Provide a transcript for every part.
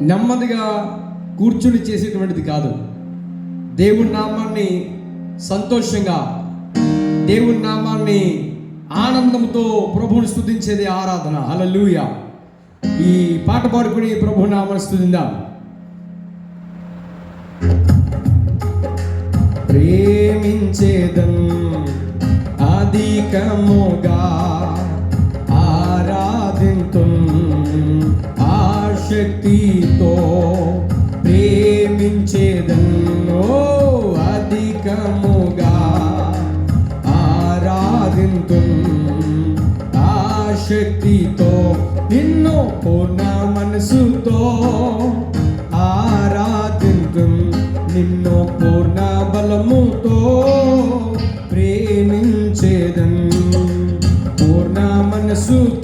నెమ్మదిగా కూర్చుని చేసేటువంటిది కాదు. దేవుని నామాన్ని సంతోషంగా దేవుని నామాన్ని ఆనందంతో ప్రభువుని స్థుతించేది ఆరాధన. అలలుయ ఈ పాట పాడుకుని ప్రభు నామాన్ని స్థుతిందాం. ప్రేమించేదం అధికముగా ఆరాధింతు ఆశక్తితో ప్రేమించేదన్నో అధికముగా ఆరాధింతు. ఆశక్తితో నిన్ను పూర్ణ మనసుతో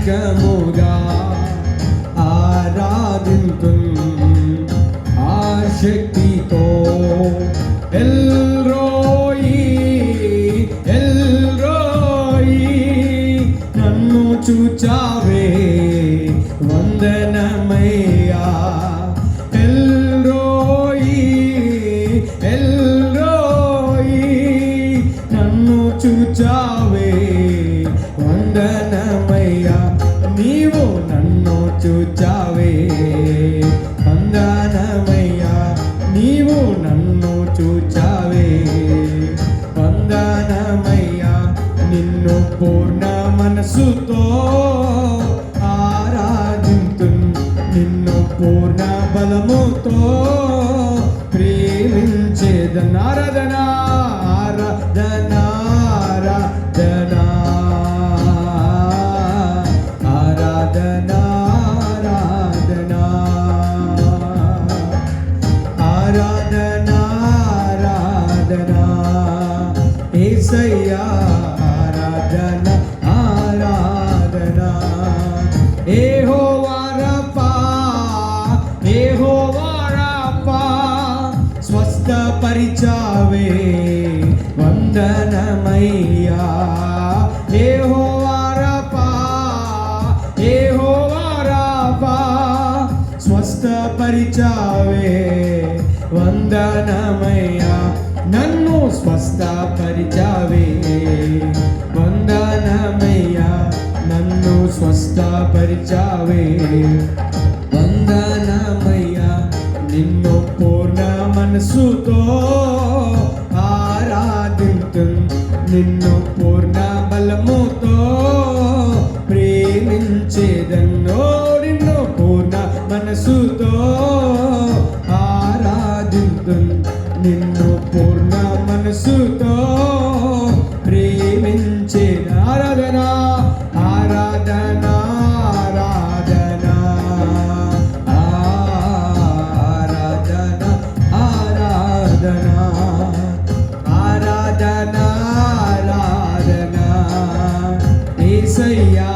అధికముగా ఆరాధింతు ఆశక్తితో ఎల్రోయి ఎల్రోయి నన్ను చూచావే వందనమయ్యా ఎల్రోయి చూచావే. వందనమయ్యా నీవు నన్ను చూచావే. వందనమయ్యా నిన్ను పూర్ణ మనసుతో ఆరాధింతు నిన్ను పూర్ణ బలముతో ప్రేమించేదన్ ఏసయ్యా ఆరాధన ఆరాధన ఏహోవారపా ఏహోవారపా స్వస్థపరిచావే వందనమయ్యా ఏహోవారపా ఏహోవారపా స్వస్థపరిచావే వందనమయ్యా నన్ను స్వస్థపరిచావే వందనమయ్యా నన్ను స్వస్థపరిచావే వందనమయ్యా నిన్ను పూర్ణ మనసుతో ఆరాధింతు నిన్ను పూర్ణ బలముతో ప్రేమించేదన్నో పూర్ణ మనసుతో ఆరాధింతు నిన్ను పూర్ణ మనస్సుతో ప్రేమించే ఆరాధన ఆరాధన ఆరాధన ఆరాధన ఆరాధన ఆరాధన ఆరాధన. ఏసయ్యా.